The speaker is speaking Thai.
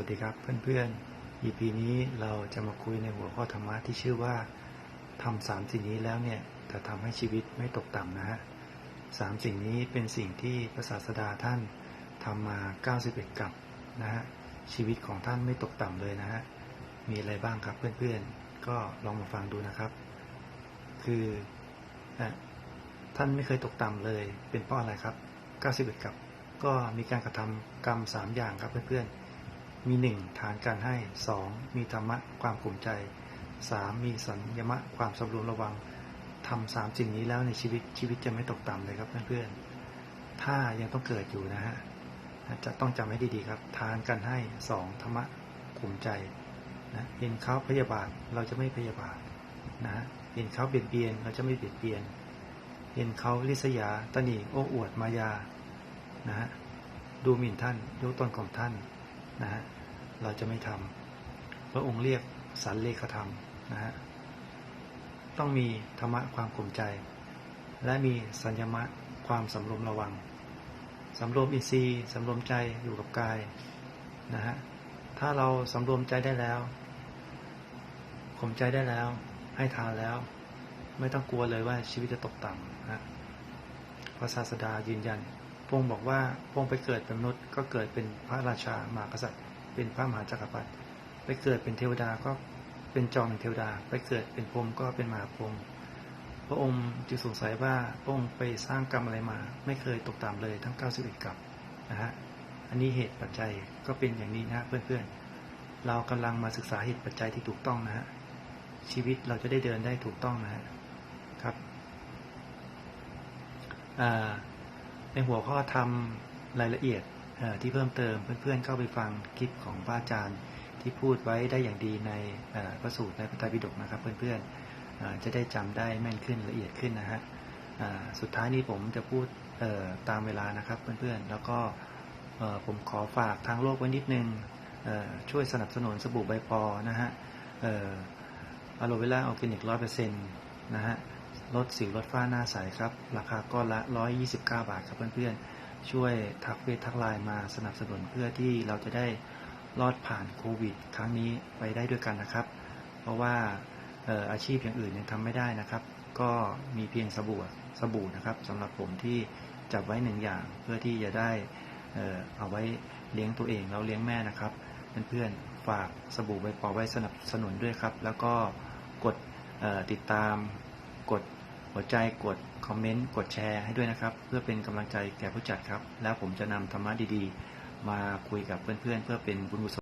วัสดีครับเพื่อนๆ EP นี้เราจะมาคุยในหัวข้อธรรมะที่ชื่อว่าทำสามสิ่งนี้แล้วเนี่ยจะทำให้ชีวิตไม่ตกต่ำนะฮะสามสิ่งนี้เป็นสิ่งที่พระศาสดาท่านทำมา 91 กับนะฮะชีวิตของท่านไม่ตกต่ำเลยนะฮะมีอะไรบ้างครับเพื่อนๆ ก็ลองมาฟังดูนะครับ คือนะท่านไม่เคยตกต่ำเลยเป็นเพราะอะไรครับ 91 กับ ก็มีการกระทำกรรม 3 อย่างครับเพื่อนๆ มี1ฐานการให้2มีธรรมะความกลุ่มใจ3มีสัญญมะความสำรวมระวังทำสามสิ่งนี้แล้วในชีวิตชีวิตจะไม่ตกต่ำเลยครับเพื่อนๆถ้ายังต้องเกิดอยู่นะฮะจะต้องจำให้ดีๆครับ ทานการให้2ธรรมะกลุ่มใจนะเห็นเขาพยาบาทเราจะไม่พยาบาทนะฮะเห็นเขาเบียดเบียนเราจะไม่เบียดเบียน เห็นเขาลิษยาตนีโอ้อวดมายานะฮะดูหมิ่นท่านยกตนของท่าน นะฮะเราจะไม่ทำพระองค์เรียกสันเลขธรรมนะฮะต้องมีธรรมะความกลุ่มใจ และมีสัญญมะความสำรวมระวังสำรวมอินทรีย์สำรวมใจอยู่กับกายนะฮะถ้าเราสำรวมใจได้แล้วข่มใจได้แล้ว ให้ทานแล้ว ไม่ต้องกลัวเลยว่าชีวิตจะตกต่ำนะพระศาสดายืนยัน พงค์บอกว่าพงค์ไปเกิดเป็นมนุษย์ก็เกิดเป็นพระราชามหากษัตริย์ เป็นพระมหาจักรพรรดิไปเกิดเป็นเทวดาก็เป็นจอมเทวดา ไปเกิดเป็นพรมก็เป็นมหาพรมพระองค์จึงสงสัยว่าพระองค์ไปสร้างกรรมอะไรมา ไม่เคยตกต่ำเลยทั้ง 91 กับนะฮะอันนี้เหตุปัจจัยก็เป็นอย่างนี้นะเพื่อนๆ เรากำลังมาศึกษาเหตุปัจจัยที่ถูกต้องนะฮะชีวิตเราจะได้เดินได้ถูกต้องนะฮะครับอ่า ในหัวข้อทำรายละเอียดที่เพิ่มเติมเพื่อนๆเข้าไปฟังคลิปของพระอาจารย์ที่พูดไว้ได้อย่างดีในพระสูตรในพระไตรปิฎกนะครับ เพื่อนๆจะได้จำได้แม่นขึ้นละเอียดขึ้นนะฮะสุดท้ายนี้ผมจะพูดตามเวลานะครับเพื่อนๆแล้วก็ผมขอฝากทางโลกไว้นิดนึงเอ่อช่วยสนับสนุนสบู่ใบปอนะฮะเอ่ออะโลเวล่าออร์แกนิกร้อยเปอร์เซ็นต์นะฮะ ลดสิวลดฝ้าหน้าใสครับ ราคาก้อนละ 129 บาทครับเพื่อนๆ ช่วยทักเฟซทักไลน์มาสนับสนุนเพื่อที่เราจะได้รอดผ่านโควิด ครั้งนี้ไปได้ด้วยกันนะครับ เพราะว่าออาชีพอย่างอื่นยังทำไม่ได้นะครับ ก็มีเพียงสบู่สบู่นะครับสำหรับผมที่จับไว้หนึ่งอย่างเพื่อที่จะได้เอาไว้เลี้ยงตัวเองแล้วเลี้ยงแม่นะครับเพื่อนๆฝากสบู่ใบปอไว้สนับสนุนด้วยครับ แล้วก็กดติดตามกด หัวใจกดคอมเมนต์กดแชร์ให้ด้วยนะครับ เพื่อเป็นกำลังใจแก่ผู้จัดครับ แล้วผมจะนำธรรมะดีๆ มาคุยกับเพื่อนๆเพื่อเป็นบุญกุศล